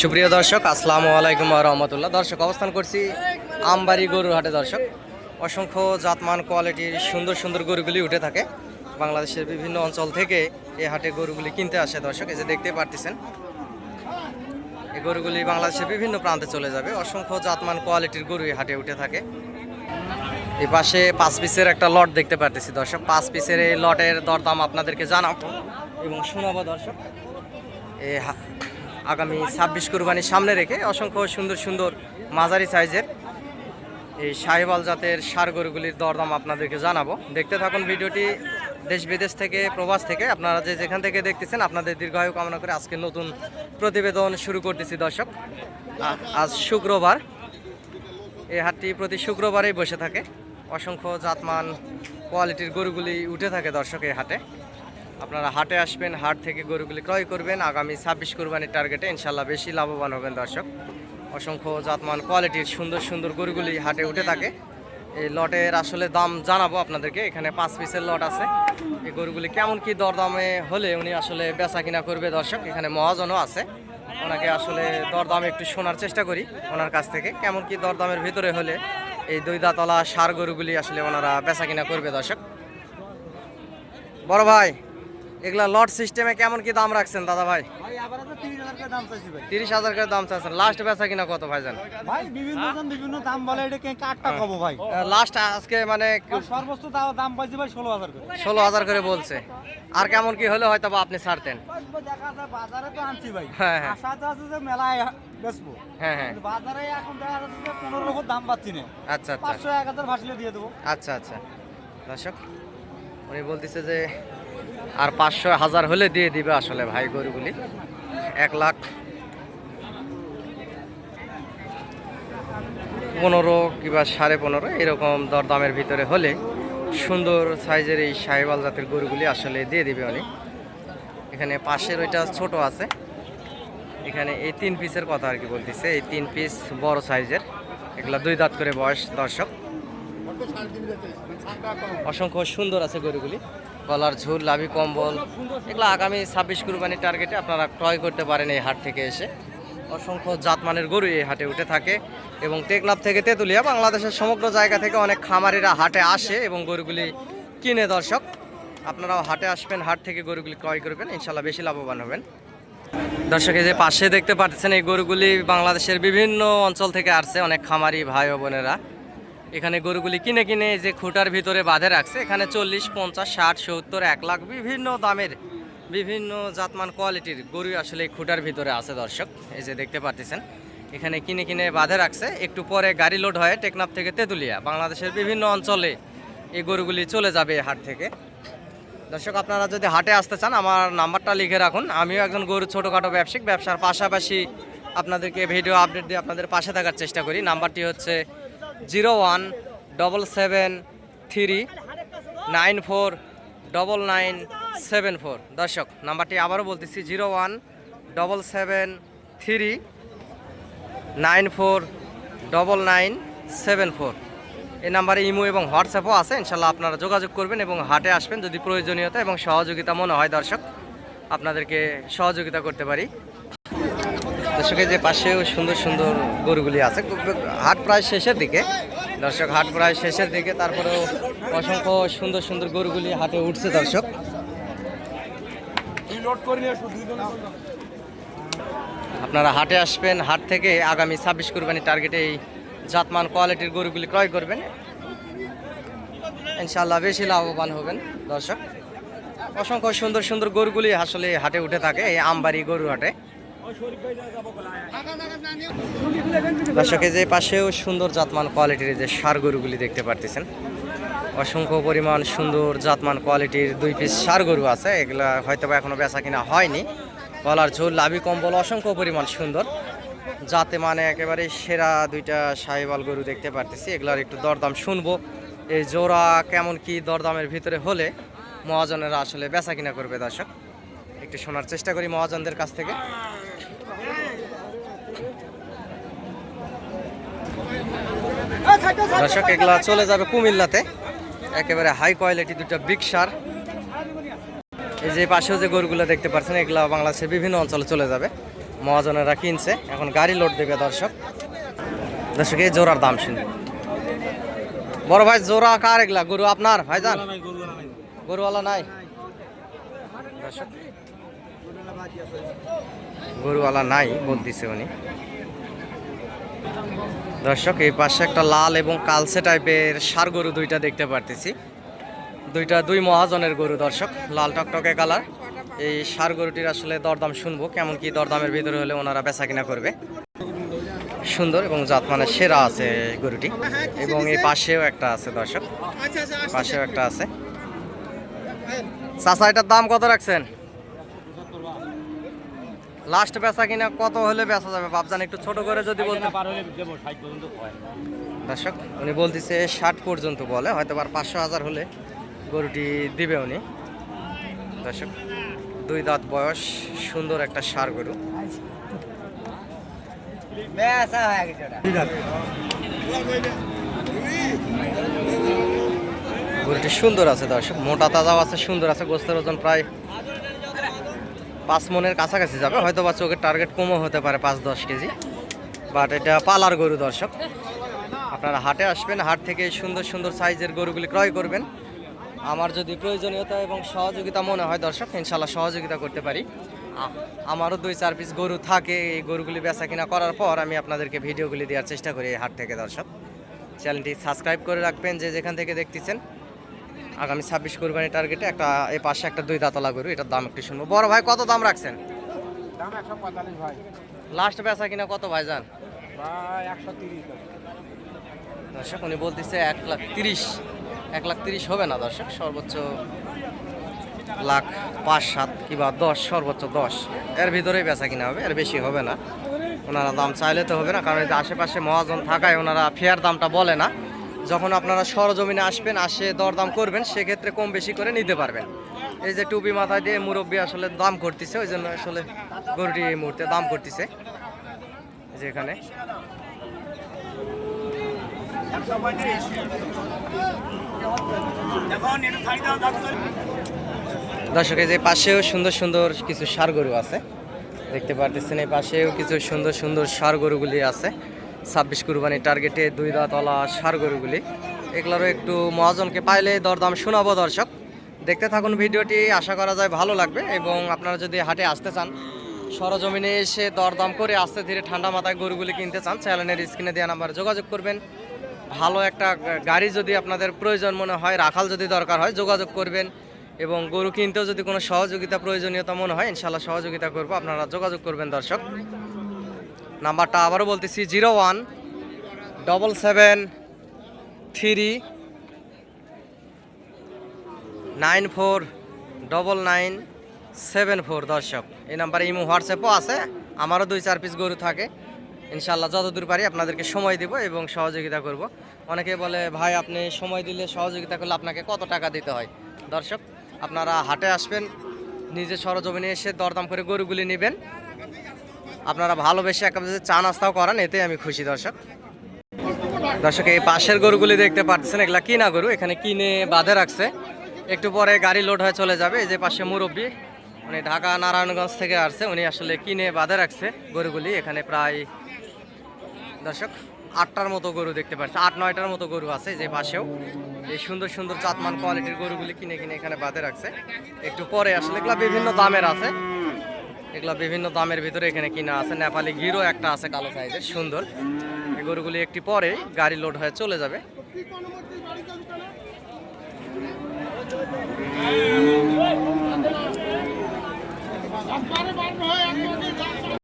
সুপ্রিয় দর্শক, আসসালামু আলাইকুম রহমতুল্লাহ। দর্শক, অবস্থান করছি আমবাড়ি গরুর হাটে দর্শক। অসংখ্য জাতমান কোয়ালিটির সুন্দর সুন্দর গরুগুলি উঠে থাকে। বাংলাদেশের বিভিন্ন অঞ্চল থেকে এই হাটে গরুগুলি কিনতে আসে দর্শক, এই যে দেখতে পারতেছেন। এই গরুগুলি বাংলাদেশের বিভিন্ন প্রান্তে চলে যাবে। অসংখ্য জাতমান কোয়ালিটির গরু এই হাটে উঠে থাকে। এই পাশে পাঁচ পিসের একটা লট দেখতে পারতেছি দর্শক। পাঁচ পিসের এই লটের দরদাম আপনাদেরকে জানাব এবং শোনাবো দর্শক। এই আগামী ছাব্বিশ কুরবানির সামনে রেখে অসংখ্য সুন্দর সুন্দর মাঝারি সাইজের এই সাহেবাল জাতের সার গরুগুলির দরদাম আপনাদেরকে জানাব। দেখতে থাকুন ভিডিওটি দেশ বিদেশ থেকে, প্রবাস থেকে। আপনারা যে যেখান থেকে দেখতেছেন, আপনাদের দীর্ঘায়ু কামনা করে আজকে নতুন প্রতিবেদন শুরু করতেছি দর্শক। আজ শুক্রবার। এই হাটটি প্রতি শুক্রবারেই বসে থাকে। অসংখ্য জাতমান কোয়ালিটির গরুগুলি উঠে থাকে দর্শক এই হাটে। আপনারা হাটে আসবেন, হাট থেকে গরুগুলি ক্রয় করবেন। আগামী ছাব্বিশ কুরবানির টার্গেটে ইনশাল্লাহ বেশি লাভবান হবেন দর্শক। অসংখ্য জাতমান কোয়ালিটির সুন্দর সুন্দর গরুগুলি হাটে উঠে থাকে। এই লটের আসলে দাম জানাব আপনাদেরকে। এখানে পাঁচ পিসের লট আছে। এই গরুগুলি কেমন কি দরদামে হলে উনি আসলে বেচা কিনা করবে দর্শক? এখানে মহাজনও আছে। ওনাকে আসলে দরদাম একটু শোনার চেষ্টা করি ওনার কাছ থেকে। কেমন কি দরদামের ভিতরে হলে এই দুই দাঁতলা সার গরুগুলি আসলে ওনারা বেচা কিনা করবে দর্শক? বড় ভাই এগুলা লট সিস্টেমে কেমন কি দাম রাখছেন দাদা ভাই? ভাই তিরিশ হাজার দাম চাইছি হাজার করে দাম চাচ্ছেন লাস্ট বেচা কিনা কত ভাইজান? ভাই বিভিন্ন জন বিভিন্ন দাম বলে এটা কে কাঠটা কব ভাই? লাস্ট আজকে মানে সর্বোচ্চ দাম পাইছি ভাই ষোলো হাজার করে। ষোলো হাজার করে বলছে। আর কেমন কি হলে হয়তো আপনি ছাড়তেন দেখা যায় বাজারে তো আনছি ভাই। হ্যাঁ, হ্যাঁ। আশা তো আছে যে মেলায় বেচবো। হ্যাঁ হ্যাঁ। বাজারে এখন দেখা যাচ্ছে যে পনেরো লক্ষ দাম পাচ্ছি না। আচ্ছা আচ্ছা। পাঁচশো এক হাজার ভাসলে দিয়ে দেবো। আচ্ছা আচ্ছা। দর্শক উনি বলতেছে যে আর পাঁচশো হাজার হলে দিয়ে দিবে আসলে ভাই গরুগুলি। এক লাখ পনেরো কিংবা সাড়ে পনেরো, এরকম দরদামের ভিতরে হলে সুন্দর সাইজের এই সাহেবাল জাতের গরুগুলি আসলে দিয়ে দিবে উনি। এখানে পাশের ওইটা ছোট আছে। এখানে এই তিন পিসের কথা আর কি বলতেছে, এই তিন পিস বড় সাইজের। এগুলো দুই দাঁত করে বয়স দর্শক। অসংখ্য সুন্দর আছে গরুগুলি। গলার ঝুল, লাভি কম্বল, এগুলো আগামী ছাব্বিশ কুরবানির টার্গেটে আপনারা ক্রয় করতে পারেন এই হাট থেকে এসে। অসংখ্য জাতমানের গরু এই হাটে উঠে থাকে এবং টেকনাফ থেকে তেঁতুলিয়া, বাংলাদেশের সমগ্র জায়গা থেকে অনেক খামারিরা হাটে আসে এবং গরুগুলি কিনে দর্শক। আপনারাও হাটে আসবেন, হাট থেকে গরুগুলি ক্রয় করবেন ইনশাল্লাহ বেশি লাভবান হবেন। দর্শক, এই যে পাশে দেখতে পাচ্ছেন, এই গরুগুলি বাংলাদেশের বিভিন্ন অঞ্চল থেকে আসছে, অনেক খামারি ভাই বোনেরা। এখানে গরুগুলি কিনে কিনে যে খুঁটার ভিতরে বাঁধে রাখছে। এখানে চল্লিশ, পঞ্চাশ, ষাট, সত্তর, এক লাখ বিভিন্ন দামের, বিভিন্ন জাতমান কোয়ালিটির গরু আসলে খুঁটার ভিতরে আছে দর্শক। এই যে দেখতে পাচ্ছেন এখানে কিনে কিনে বাঁধে রাখছে। একটু পরে গাড়ি লোড হয় টেকনাফ থেকে তেঁতুলিয়া, বাংলাদেশের বিভিন্ন অঞ্চলে এই গরুগুলি চলে যাবে হাট থেকে। দর্শক, আপনারা যদি হাটে আসতে চান, আমার নাম্বারটা লিখে রাখুন। আমিও একজন গরু ছোটোখাটো ব্যবসায়িক ব্যবসার পাশাপাশি আপনাদেরকে ভিডিও আপডেট দিয়ে আপনাদের পাশে থাকার চেষ্টা করি। নাম্বারটি হচ্ছে zero one double seven three nine four double nine seven four. দর্শক, নাম্বারটি আবারও বলতেছি, zero one double seven three nine four double nine seven four. এই নাম্বারে ইমো এবং হোয়াটসঅ্যাপও আছে, ইনশাল্লাহ আপনারা যোগাযোগ করবেন এবং হাটে আসবেন যদি প্রয়োজনীয়তা এবং সহযোগিতা মনে হয় দর্শক, আপনাদেরকে সহযোগিতা করতে পারি। দর্শকের যে পাশেও সুন্দর সুন্দর গরুগুলি আছে হাট প্রায় শেষের দিকে। দর্শক, হাট প্রায় শেষের দিকে, তারপরেও অসংখ্য সুন্দর সুন্দর গরুগুলি হাটে উঠছে দর্শক। আপনারা হাটে আসবেন, হাট থেকে আগামী ছাব্বিশ কুরবানির টার্গেটে এই জাতমান কোয়ালিটির গরুগুলি ক্রয় করবেন। ইনশাল্লাহ বেশি লাভবান হবেন দর্শক। অসংখ্য সুন্দর সুন্দর গরুগুলি আসলে হাটে উঠে থাকে, এই আমবাড়ি গরু হাটে। দর্শকের যে পাশেও সুন্দর জাতমান কোয়ালিটির যে সার গরুগুলি দেখতে পারতেছেন। অসংখ্য পরিমাণ সুন্দর জাতমান কোয়ালিটির দুই পিস সার গরু আছে। এগুলা হয়তো বা এখনও বেচা কিনা হয়নি। গলার ঝোল, লাভি কম্বল অসংখ্য পরিমাণ সুন্দর। যাতে মানে একেবারে সেরা দুইটা সাহেবাল গরু দেখতে পারতেছি। এগুলার একটু দরদাম শুনব। এই জোড়া কেমন কি দরদামের ভিতরে হলে মহাজনেরা আসলে বেচা কিনা করবে দর্শক। একটু শোনার চেষ্টা করি মহাজনদের কাছ থেকে। দর্শক, এগুলা চলে যাবে কুমিল্লাতে। একেবারে হাই কোয়ালিটি দুটো বিগ সার। এই যে পাশেও যে গরুগুলো দেখতে পাচ্ছেন, এগুলো বাংলাদেশের বিভিন্ন অঞ্চলে চলে যাবে। মহাজনেরা কিনছে। এখন গাড়ি লোড দেবে দর্শক। দর্শক, এই জোড়ার দাম শুনে। বড় ভাই, জোড়া কার এগুলা? গরু আপনার? ভাইজান? গরুওয়ালা নাই? গরুওয়ালা নাই, বলতেছে উনি। দর্শক, এই পাশে একটা লাল এবং কালসে টাইপের সার গরু দুইটা দেখতে পারতেছি। দুইটা দুই মহাজনের গরু দর্শক, লাল টকটকে কালার। এই সার গরুটির আসলে দরদাম শুনব, কেমন কি দরদামের ভিতরে হলে ওনারা বেচা কিনা করবে। সুন্দর এবং জাত মানে সেরা আছে গরুটি। এবং এই পাশেও একটা আছে দর্শক, পাশেও একটা আছে। চাচা, এটার দাম কত রাখছেন? লাস্ট বেচা কিনা কত হলে বেচা যাবে? বাপজান একটু ছোট করে যদি বলতে দর্শক উনি বলতেছে ষাট পর্যন্ত বলে হয়তো আর পাঁচশো হাজার হলে গরুটি দিবে উনি। দর্শক দুই দাঁত বয়স সুন্দর একটা সার গরু। গরুটি সুন্দর আছে দর্শক মোটা তাজাও আছে সুন্দর আছে গোস্তের ওজন প্রায় পাঁচ মনের কাছাকাছি যাবে। হয়তো বা চোখের টার্গেট কমও হতে পারে পাঁচ দশ কেজি। বাট এটা পালার গরু দর্শক। আপনারা হাটে আসবেন হাট থেকে সুন্দর সুন্দর সাইজের গরুগুলি ক্রয় করবেন। আমার যদি প্রয়োজনীয়তা এবং সহযোগিতা মনে হয় দর্শক ইনশাল্লাহ সহযোগিতা করতে পারি। আমারও দুই চার পিস গরু থাকে। এই গরুগুলি বেচা কিনা করার পর আমি আপনাদেরকে ভিডিওগুলি দেওয়ার চেষ্টা করি এই হাট থেকে দর্শক। চ্যানেলটি সাবস্ক্রাইব করে রাখবেন যে যেখান থেকে দেখতেছেন। আগামী ছাব্বিশ কোরবানি টার্গেটে একটা এই পাশে একটা দুই দাঁতলা গরু এটার দাম একটু শুনব। বড় ভাই কত দাম রাখছেন? লাস্ট বেচা কিনা কত ভাই যান দর্শক উনি বলতেছে এক লাখ তিরিশ। এক লাখ তিরিশ হবে না দর্শক? সর্বোচ্চ লাখ পাঁচ সাত কিংবা দশ সর্বোচ্চ দশ। এর ভিতরেই বেচা কিনা হবে এর বেশি হবে না। ওনারা দাম চাইলে তো হবে না কারণ আশেপাশে মহাজন থাকায় ওনারা ফেয়ার দামটা বলে না। যখন আপনারা সরজমিনে আসবেন, আসে দরদাম করবেন, সেক্ষেত্রে কম বেশি করে নিতে পারবেন। এই যে টুপি মাথায় দিয়ে মুরব্বী আসলে দাম করতেছে, ওই জন্য আসলে গরুটি এই মুহূর্তে দাম করতেছে। যে এখানে। দর্শক, এই যে পাশেও সুন্দর সুন্দর কিছু সার গরু আছে। দেখতে পারতেছেন, এই পাশেও কিছু সুন্দর সুন্দর সার গরুগুলি আছে। ছাব্বিশ কুরবানি টার্গেটে দুই দাঁতলা সার গরুগুলি। এগুলোরও একটু মহাজনকে পাইলে দরদাম শোনাবো দর্শক। দেখতে থাকুন ভিডিওটি, আশা করা যায় ভালো লাগবে এবং আপনারা যদি হাটে আসতে চান, সরজমিনে এসে দরদাম করে আস্তে ধীরে ঠান্ডা মাথায় গরুগুলি কিনতে চান, চ্যানেলের স্ক্রিনে দেওয়া নাম্বারে যোগাযোগ করবেন। ভালো একটা গাড়ি যদি আপনাদের প্রয়োজন মনে হয়, রাখাল যদি দরকার হয়, যোগাযোগ করবেন এবং গরু কিনতেও যদি কোনো সহযোগিতা প্রয়োজনীয়তা মনে হয় ইনশাল্লাহ সহযোগিতা করব। আপনারা যোগাযোগ করবেন দর্শক। নাম্বারটা আবারও বলতেছি, zero one double seven three nine four double nine seven four দর্শক। এই নাম্বারে ইমো, হোয়াটসঅ্যাপও আছে, আমারও দুই চার পিস গরু থাকে। ইনশাল্লাহ যতদূর পারি আপনাদেরকে সময় দিব এবং সহযোগিতা করব। অনেকে বলে, ভাই, আপনি সময় দিলে সহযোগিতা করলে আপনাকে কত টাকা দিতে হয়? দর্শক, আপনারা হাটে আসবেন, নিজে সরজমিনে এসে দরদাম করে গরুগুলি নেবেন। আপনারা ভালোবেসে যদি চা নাস্তাও করান এতে আমি খুশি, দর্শক। দর্শক, এই পাশের গরুগুলি দেখতে পাচ্ছেন এগুলা কিনা গরু? এখানে কিনে বাঁধে রাখছে। একটু পরে গাড়ি লোড হয়ে চলে যাবে। এই যে পাশে মুরব্বী, উনি ঢাকা নারায়ণগঞ্জ থেকে আসছে, উনি আসলে কিনে বাঁধে রাখছে গরুগুলি। এখানে প্রায়, দর্শক, আটটার মতো গরু দেখতে পাচ্ছি আট, নয়টার মতো গরু আছে যে পাশেও। এই সুন্দর সুন্দর চাতমান কোয়ালিটির গরুগুলি কিনে কিনে এখানে বাঁধে রাখছে। একটু পরে আসলে এগুলা বিভিন্ন দামের আছে। এগুলো বিভিন্ন দামের ভিতরে এখানে কিনা আছে। নেপালি ঘিরও একটা আছে কালো সাইজের, সুন্দর। এই গরুগুলি একটি পরে গাড়ি লোড হয়ে চলে যাবে।